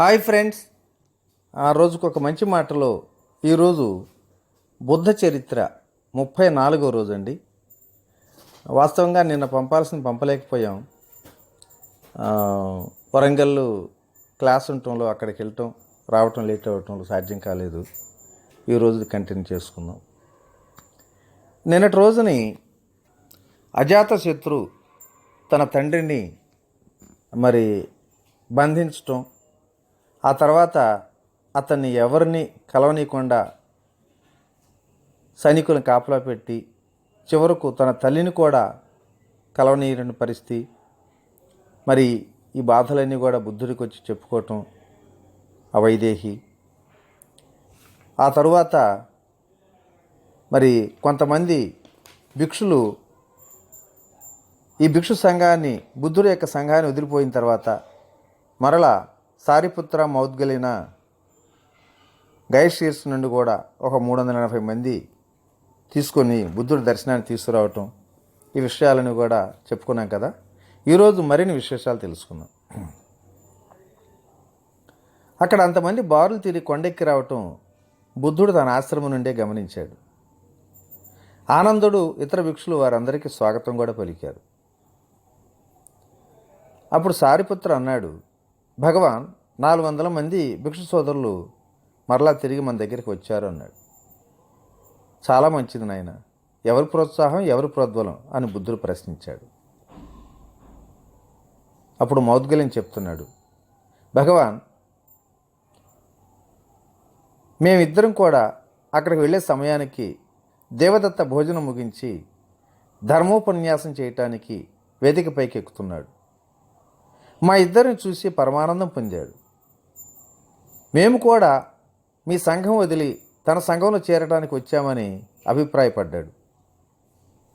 Hi friends. ఆ రోజుకు ఒక మంచి మాటలో ఈరోజు బుద్ధ చరిత్ర ముప్పై నాలుగో రోజు అండి వాస్తవంగా నిన్న పంపాల్సిన పంపలేకపోయాం. వరంగల్ క్లాస్ ఉండటంలో అక్కడికి వెళ్ళటం రావటం లేట్ అవ్వటంలో సాధ్యం కాలేదు. ఈ రోజు కంటిన్యూ చేసుకుందాం. నిన్నటి రోజుని అజాతశత్రు తన తండ్రిని మరి బంధించటం ఆ తర్వాత అతన్ని ఎవరిని కలవనీయకుండా సైనికులను కాపలా పెట్టి చివరకు తన తల్లిని కూడా కలవనీయని పరిస్థితి. మరి ఈ బాధలన్నీ కూడా బుద్ధుడికి వచ్చి చెప్పుకోవటం ఆ వైదేహి ఆ తరువాత మరి కొంతమంది భిక్షులు ఈ భిక్షు సంఘాన్ని బుద్ధుడి యొక్క సంఘాన్ని వదిలిపోయిన తర్వాత మరలా సారిపుత్ర మౌద్గలిన గైషీర్స్ నుండి కూడా ఒక మూడు వందల ఎనభై మంది తీసుకొని బుద్ధుడి దర్శనాన్ని తీసుకురావటం ఈ విషయాలను కూడా చెప్పుకున్నాం కదా. ఈరోజు మరిన్ని విశేషాలు తెలుసుకుందాం. అక్కడ అంతమంది బారులు తిరిగి కొండెక్కి రావటం బుద్ధుడు తన ఆశ్రమం నుండే గమనించాడు. ఆనందుడు ఇతర భిక్షులు వారందరికీ స్వాగతం కూడా పలికారు. అప్పుడు సారిపుత్ర అన్నాడు భగవాన్ నాలుగు వందల మంది భిక్షు సోదరులు మరలా తిరిగి మన దగ్గరికి వచ్చారు అన్నాడు. చాలా మంచిది నాయన. ఎవరి ప్రోత్సాహం ఎవరి ప్రోద్బలం అని బుద్ధుడు ప్రశ్నించాడు. అప్పుడు మౌద్గల్యం చెప్తున్నాడు. భగవాన్ మేమిద్దరం కూడా అక్కడికి వెళ్ళే సమయానికి దేవదత్త భోజనం ముగించి ధర్మోపన్యాసం చేయటానికి వేదికపైకి ఎక్కుతున్నాడు మా ఇద్దరిని చూసి పరమానందం పొందాడు. మేము కూడా మీ సంఘం వదిలి తన సంఘంలో చేరడానికి వచ్చామని అభిప్రాయపడ్డాడు.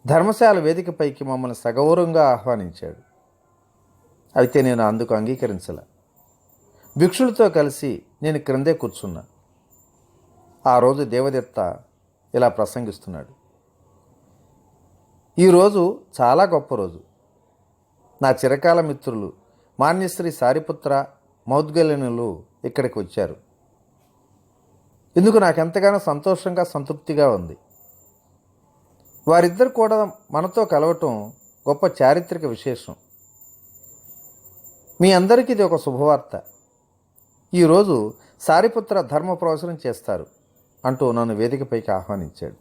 ధర్మశాల వేదికపైకి మమ్మల్ని సగౌరవంగా ఆహ్వానించాడు. అయితే నేను అందుకు అంగీకరించలే. భిక్షులతో కలిసి నేను క్రిందే కూర్చున్నా. ఆ రోజు దేవదత్త ఇలా ప్రసంగిస్తున్నాడు. ఈరోజు చాలా గొప్ప రోజు. నా చిరకాల మిత్రులు మాన్యశ్రీ సారిపుత్ర మౌద్గల్యనులు ఇక్కడికి వచ్చారు. ఇందుకు నాకెంతగానో సంతోషంగా సంతృప్తిగా ఉంది. వారిద్దరు కూడా మనతో కలవటం గొప్ప చారిత్రక విశేషం. మీ అందరికీ ఇది ఒక శుభవార్త. ఈరోజు సారిపుత్ర ధర్మ ప్రవచనం చేస్తారు అంటూ నన్ను వేదికపైకి ఆహ్వానించాడు.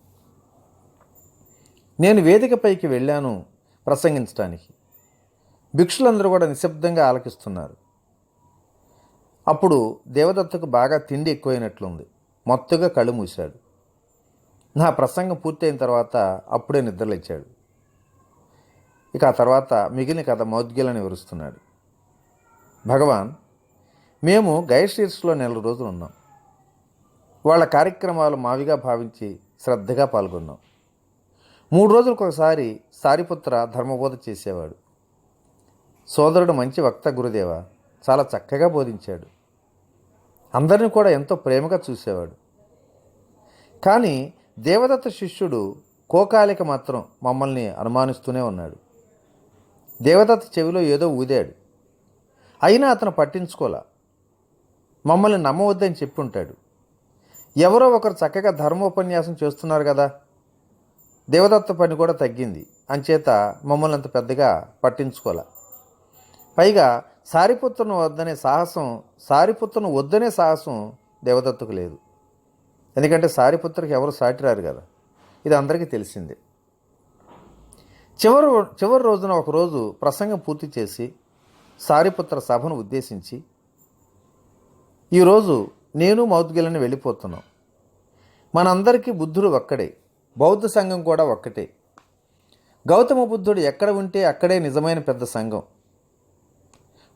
నేను వేదికపైకి వెళ్ళాను ప్రసంగించడానికి భిక్షులందరూ కూడా నిశ్శబ్దంగా ఆలకిస్తున్నారు. అప్పుడు దేవదత్తకు బాగా తిండి ఎక్కువైనట్లుంది. మొత్తుగా కళ్ళు మూశాడు. నా ప్రసంగం పూర్తయిన తర్వాత అప్పుడే నిద్రలేచాడు. ఇక ఆ తర్వాత మిగిలిన కథ మౌద్గిలని వివరిస్తున్నాడు. భగవాన్ మేము గైడ్షీర్స్లో నెల రోజులు ఉన్నాం. వాళ్ళ కార్యక్రమాలు మావిగా భావించి శ్రద్ధగా పాల్గొన్నాం. మూడు రోజులకు ఒకసారి సారిపుత్ర ధర్మబోధ చేసేవాడు. సోదరుడు మంచి వక్త గురుదేవ చాలా చక్కగా బోధించాడు. అందరిని కూడా ఎంతో ప్రేమగా చూసేవాడు. కానీ దేవదత్త శిష్యుడు కోకాలిక మాత్రం మమ్మల్ని అనుమానిస్తూనే ఉన్నాడు. దేవదత్త చెవిలో ఏదో ఊదాడు. అయినా అతను పట్టించుకోలా. మమ్మల్ని నమ్మవద్దని చెప్పి ఉంటాడు ఎవరో ఒకరు చక్కగా ధర్మోపన్యాసం చేస్తున్నారు కదా. దేవదత్త పని కూడా తగ్గింది. అంచేత మమ్మల్ని అంత పెద్దగా పట్టించుకోలే. పైగా సారిపుత్రను వద్దనే సాహసం సారిపుత్రను వద్దనే సాహసం దేవదత్తుకు లేదు. ఎందుకంటే సారిపుత్రకి ఎవరు సాటిరారు కదా? ఇది అందరికీ తెలిసిందే. చివరి చివరి రోజున ఒకరోజు ప్రసంగం పూర్తి చేసి సారిపుత్ర సభను ఉద్దేశించి ఈరోజు నేను మౌద్గిలని వెళ్ళిపోతున్నాం. మనందరికీ బుద్ధుడు ఒక్కడే బౌద్ధ సంఘం కూడా ఒక్కటే. గౌతమ బుద్ధుడు ఎక్కడ ఉంటే అక్కడే నిజమైన పెద్ద సంఘం.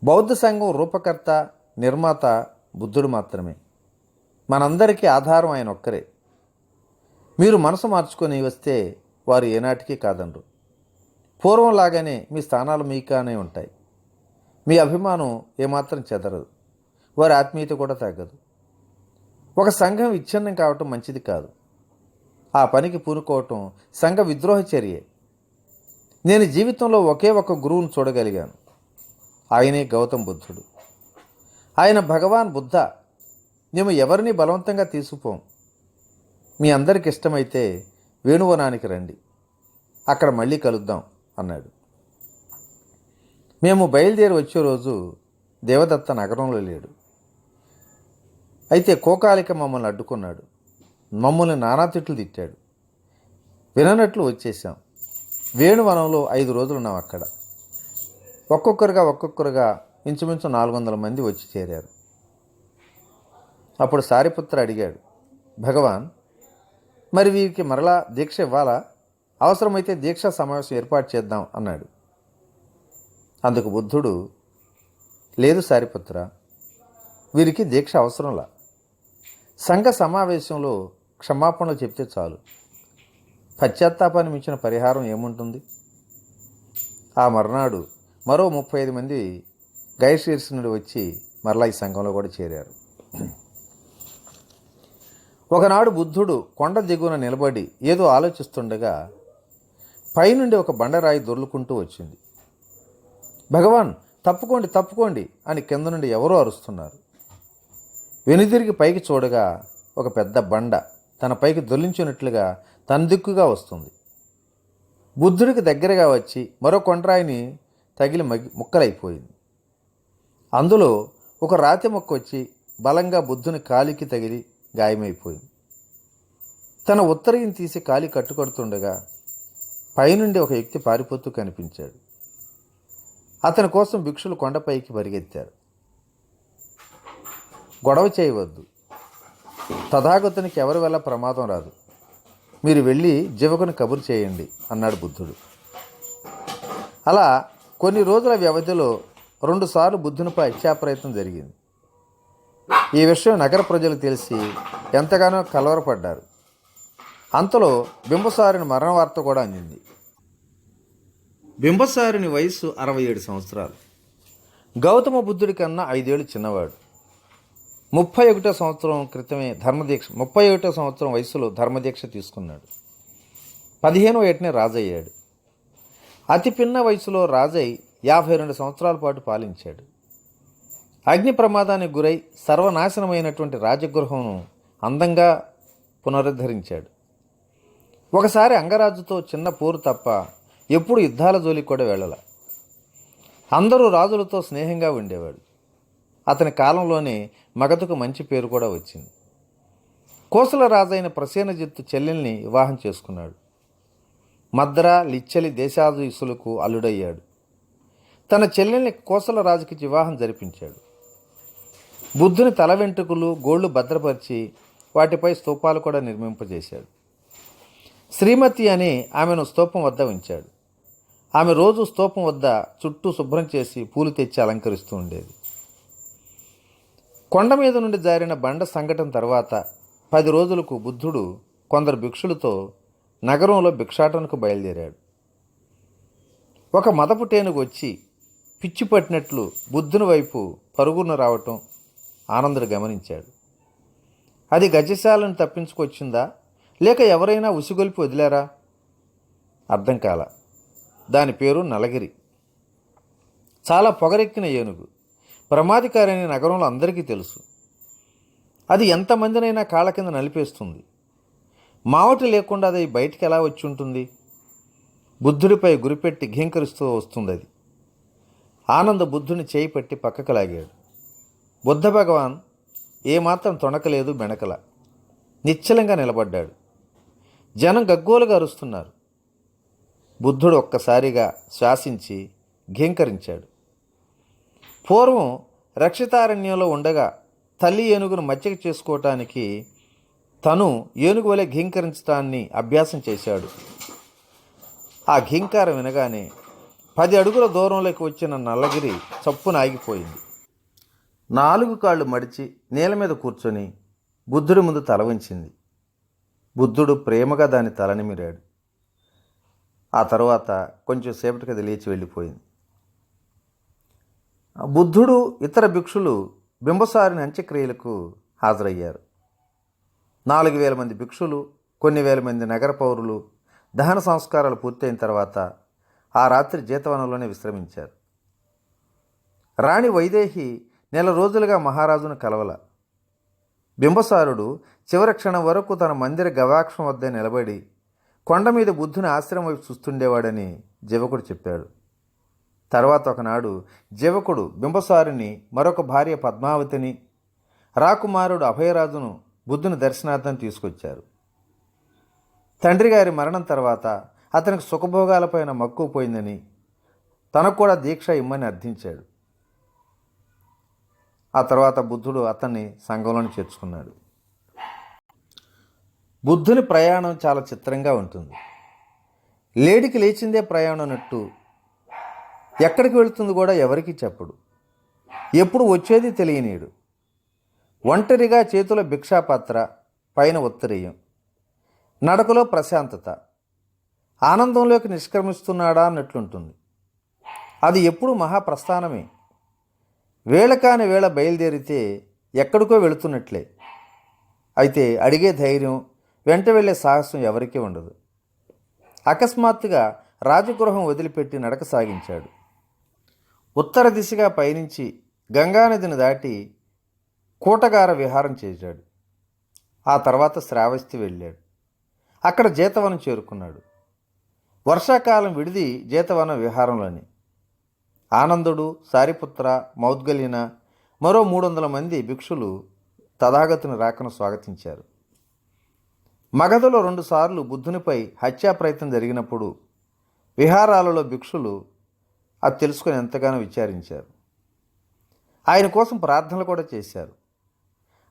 బౌద్ధ సంఘం రూపకర్త నిర్మాత బుద్ధుడు మాత్రమే. మనందరికీ ఆధారం ఆయన ఒక్కరే. మీరు మనసు మార్చుకొని వస్తే వారు ఏనాటికి కాదండ్రు. పూర్వంలాగానే మీ స్థానాలు మీకానే ఉంటాయి. మీ అభిమానం ఏమాత్రం చెదరదు. వారి ఆత్మీయత కూడా తగ్గదు. ఒక సంఘం విచ్ఛిన్నం కావటం మంచిది కాదు. ఆ పనికి పూనుకోవటం సంఘ విద్రోహ చర్యే. నేను జీవితంలో ఒకే ఒక గురువును చూడగలిగాను. ఆయనే గౌతమ్ బుద్ధుడు. ఆయన భగవాన్ బుద్ధ. మేము ఎవరిని బలవంతంగా తీసుకుపోం? మీ అందరికి ఇష్టమైతే వేణువనానికి రండి. అక్కడ మళ్ళీ కలుద్దాం అన్నాడు. మేము బయలుదేరి వచ్చే రోజు దేవదత్త నగరంలో లేడు. అయితే కోకాలిక మమ్మల్ని అడ్డుకున్నాడు. మమ్మల్ని నానా తిట్లు తిట్టాడు. విననట్లు వచ్చేసాం వేణువనంలో ఐదు రోజులు ఉన్నాం అక్కడ. ఒక్కొక్కరుగా ఒక్కొక్కరుగా ఇంచుమించు నాలుగు వందల మంది వచ్చి చేరారు. అప్పుడు సారిపుత్ర అడిగాడు భగవాన్ మరి వీరికి మరలా దీక్ష ఇవ్వాలా? అవసరమైతే దీక్షా సమావేశం ఏర్పాటు చేద్దాం అన్నాడు. అందుకు బుద్ధుడు లేదు సారిపుత్ర వీరికి దీక్ష అవసరంలా. సంఘ సమావేశంలో క్షమాపణలు చెప్తే చాలు. పశ్చాత్తాపాన్ని మించిన పరిహారం ఏముంటుంది ఆ మర్నాడు మరో ముప్పై ఐదు మంది గైశీర్షణుడు వచ్చి మరలా ఈ సంఘంలో కూడా చేరారు. ఒకనాడు బుద్ధుడు కొండ దిగువన నిలబడి ఏదో ఆలోచిస్తుండగా పైనుండి ఒక బండరాయి దొర్లుకుంటూ వచ్చింది. భగవాన్ తప్పుకోండి తప్పుకోండి అని కింద నుండి ఎవరో అరుస్తున్నారు. వెనుదిరిగి పైకి చూడగా ఒక పెద్ద బండ తన పైకి దొల్లించినట్లుగా తన దిక్కుగా వస్తుంది. బుద్ధుడికి దగ్గరగా వచ్చి మరో కొండరాయిని తగిలి మగి ముక్కలైపోయింది. అందులో ఒక రాతి మొక్క వచ్చి బలంగా బుద్ధుని కాలికి తగిలి గాయమైపోయింది. తన ఉత్తరయం తీసి కాలి కట్టుకడుతుండగా పైనుండి ఒక వ్యక్తి పారిపోతూ కనిపించాడు. అతని కోసం భిక్షులు కొండపైకి పరిగెత్తారు. గొడవ చేయవద్దు. తథాగతునికి ఎవరి వల్ల ప్రమాదం రాదు. మీరు వెళ్ళి జీవకుని కబురు చేయండి అన్నాడు బుద్ధుడు. అలా కొన్ని రోజుల వ్యవధిలో రెండుసార్లు బుద్ధునిపై హత్యాప్రయత్నం జరిగింది. ఈ విషయం నగర ప్రజలు తెలిసి ఎంతగానో కలవరపడ్డారు. అంతలో బింబసారిని మరణ వార్త కూడా అందింది. బింబసారిని వయస్సు అరవై ఏడు సంవత్సరాలు. గౌతమ బుద్ధుడి కన్నా ఐదేళ్ళు చిన్నవాడు. ముప్పై ఒకటో సంవత్సరం క్రితమే ధర్మదీక్ష ముప్పై ఒకటో సంవత్సరం వయసులో ధర్మదీక్ష తీసుకున్నాడు. పదిహేనో ఏటనే రాజయ్యాడు. అతి పిన్న వయసులో రాజై యాభై రెండు సంవత్సరాల పాటు పాలించాడు. అగ్ని ప్రమాదానికి గురై సర్వనాశనమైనటువంటి రాజగృహంను అందంగా పునరుద్ధరించాడు. ఒకసారి అంగరాజుతో చిన్న పోరు తప్ప ఎప్పుడు యుద్ధాల జోలికి కూడా వెళ్ళల. అందరూ రాజులతో స్నేహంగా ఉండేవాడు. అతని కాలంలోనే మగధకు మంచి పేరు కూడా వచ్చింది. కోసల రాజైన ప్రసేనజిత్తు చెల్లెల్ని వివాహం చేసుకున్నాడు. మద్ర లిచ్చలి దేశాధీసులకు అల్లుడయ్యాడు. తన చెల్లెల్ని కోసల రాజుకి వివాహం జరిపించాడు. బుద్ధుని తల వెంట్రుకలు గోళ్ళు భద్రపరిచి వాటిపై స్తూపాలు కూడా నిర్మింపజేశాడు. శ్రీమతి అని ఆమెను స్తూపం వద్ద ఉంచాడు. ఆమె రోజు స్తూపం వద్ద చుట్టూ శుభ్రం చేసి పూలు తెచ్చి అలంకరిస్తూ ఉండేది. కొండ మీద నుండి జారిన బండ సంఘటన తర్వాత పది రోజులకు బుద్ధుడు కొందరు భిక్షులతో నగరంలో భిక్షాటనకు బయలుదేరాడు. ఒక మదపు టేనుగు వచ్చి పిచ్చి పట్టినట్లు బుద్ధుని వైపు పరుగున రావటం ఆనందుడు గమనించాడు. అది గజశాలను తప్పించుకొచ్చిందా? లేక ఎవరైనా ఉసిగొలిపి వదిలారా? అర్థం కాల. దాని పేరు నలగిరి. చాలా పొగరెక్కిన ఏనుగు. ప్రమాదకారి అనే నగరంలో అందరికీ తెలుసు. అది ఎంతమందినైనా కాళ్ళ కింద నలిపేస్తుంది. మావటి లేకుండా అది బయటికి ఎలా వచ్చి ఉంటుంది? బుద్ధుడిపై గురిపెట్టి ఘీంకరిస్తూ వస్తుంది అది. ఆనంద బుద్ధుని చేయి పట్టి పక్కకు లాగాడు. బుద్ధ భగవాన్ ఏమాత్రం తొణకలేదు బెణకల నిశ్చలంగా నిలబడ్డాడు. జనం గగ్గోలుగా అరుస్తున్నారు. బుద్ధుడు ఒక్కసారిగా శ్వాసించి ఘీంకరించాడు. పూర్వం రక్షితారణ్యంలో ఉండగా తల్లి ఏనుగును మచ్చిక చేసుకోవటానికి తను ఏనుగు వలె ఘీంకరించడాన్ని అభ్యాసం చేశాడు. ఆ ఘీంకారం వినగానే పది అడుగుల దూరంలోకి వచ్చిన నల్లగిరి చప్పున ఆగిపోయింది. నాలుగు కాళ్ళు మడిచి నేల మీద కూర్చొని బుద్ధుడి ముందు తల వంచింది. బుద్ధుడు ప్రేమగా దాని తలనిమిరాడు ఆ తర్వాత కొంచెం సేపటికి అది లేచి వెళ్ళిపోయింది. బుద్ధుడు ఇతర భిక్షులు బింబసారిని అంత్యక్రియలకు హాజరయ్యారు. నాలుగు వేల మంది భిక్షులు కొన్ని వేల మంది నగర పౌరులు దహన సంస్కారాలు పూర్తయిన తర్వాత ఆ రాత్రి జీతవనంలోనే విశ్రమించారు. రాణి వైదేహి నెల రోజులుగా మహారాజును కలవల. బింబసారుడు చివరి క్షణం వరకు తన మందిర గవాక్షం వద్ద నిలబడి కొండ మీద బుద్ధుని ఆశ్రమం వైపు చూస్తుండేవాడని జీవకుడు చెప్పాడు. తర్వాత ఒకనాడు జీవకుడు బింబసారుని మరొక భార్య పద్మావతిని రాకుమారుడు అభయరాజును బుద్ధుని దర్శనార్థం తీసుకొచ్చారు. తండ్రి గారి మరణం తర్వాత అతనికి సుఖభోగాలపైన మక్కువ పోయిందని తనకు కూడా దీక్ష ఇమ్మని అర్థించాడు. ఆ తర్వాత బుద్ధుడు అతన్ని సంఘంలోని చేర్చుకున్నాడు. బుద్ధుని ప్రయాణం చాలా చిత్రంగా ఉంటుంది. లేడికి లేచిందే ప్రయాణం అన్నట్టు ఎక్కడికి వెళుతుంది కూడా ఎవరికీ చెప్పడు. ఎప్పుడు వచ్చేది తెలియనీడు. ఒంటరిగా చేతుల భిక్షాపాత్ర పైన ఉత్తరీయం. నడకలో ప్రశాంతత. ఆనందంలోకి నిష్క్రమిస్తున్నాడా అన్నట్లుంటుంది. అది ఎప్పుడు మహాప్రస్థానమే. వేళ కాని వేళ బయలుదేరితే ఎక్కడికో వెళుతున్నట్లే. అయితే అడిగే ధైర్యం వెంట వెళ్ళే సాహసం ఎవరికీ ఉండదు. అకస్మాత్తుగా రాజగృహం వదిలిపెట్టి నడక సాగించాడు. ఉత్తర దిశగా పయనించి గంగానదిని దాటి కూటగార విహారం చేశాడు. ఆ తర్వాత శ్రావస్తి వెళ్ళాడు. అక్కడ జీతవనం చేరుకున్నాడు. వర్షాకాలం విడిది జీతవనం విహారంలోని. ఆనందుడు సారిపుత్ర మౌద్గలిన మరో మూడు వందల మంది భిక్షులు తథాగతుని రాకను స్వాగతించారు. మగధలో రెండుసార్లు బుద్ధునిపై హత్యా ప్రయత్నం జరిగినప్పుడు విహారాలలో భిక్షులు అది తెలుసుకొని ఎంతగానో విచారించారు. ఆయన కోసం ప్రార్థనలు కూడా చేశారు.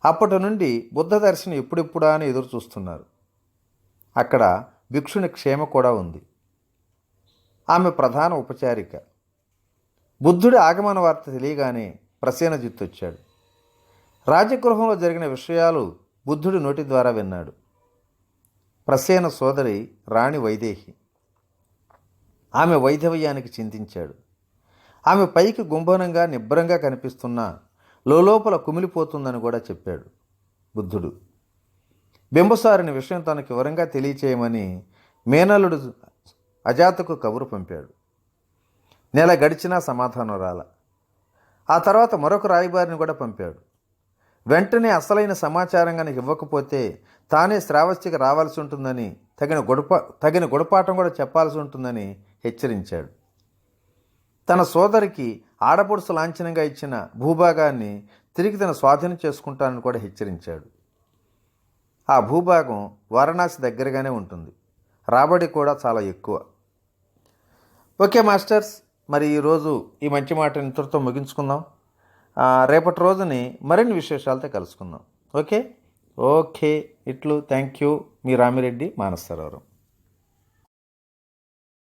అప్పటి నుండి బుద్ధ దర్శనం ఎప్పుడెప్పుడా అని ఎదురు చూస్తున్నారు. అక్కడ భిక్షుని క్షేమ కూడా ఉంది. ఆమె ప్రధాన ఉపచారిక. బుద్ధుడి ఆగమన వార్త తెలియగానే ప్రసేనజిత్తు వచ్చాడు రాజగృహంలో జరిగిన విషయాలు బుద్ధుడి నోటి ద్వారా విన్నాడు. ప్రసేన సోదరి రాణి వైదేహి. ఆమె వైధవ్యానికి చింతించాడు. ఆమె పైకి గుంభనంగా నిబ్బరంగా కనిపిస్తున్నా లోపల కుమిలిపోతుందని కూడా చెప్పాడు బుద్ధుడు. బింబసారిని విషయం తనకు వివరంగా తెలియచేయమని మేనలుడు అజాతకు కబురు పంపాడు. నెల గడిచినా సమాధానం రాల. ఆ తర్వాత మరొక రాయబారిని కూడా పంపాడు. వెంటనే అసలైన సమాచారం కనుక ఇవ్వకపోతే తానే శ్రావస్తికి రావాల్సి ఉంటుందని తగిన గుడపా తగిన గుడపాఠం కూడా చెప్పాల్సి ఉంటుందని హెచ్చరించాడు. తన సోదరికి ఆడపడుసు లాంఛనంగా ఇచ్చిన భూభాగాన్ని తిరిగి తన స్వాధీనం చేసుకుంటానని కూడా హెచ్చరించాడు. ఆ భూభాగం వారణాసి దగ్గరగానే ఉంటుంది. రాబడి కూడా చాలా ఎక్కువ. ఓకే మాస్టర్స్ మరి ఈరోజు ఈ మంచి మాట ఇంతటితో ముగించుకుందాం. రేపటి రోజుని మరిన్ని విశేషాలతో కలుసుకుందాం. ఓకే? ఓకే ఇట్లు. Thank you. Me Ramireddy Mansarovar.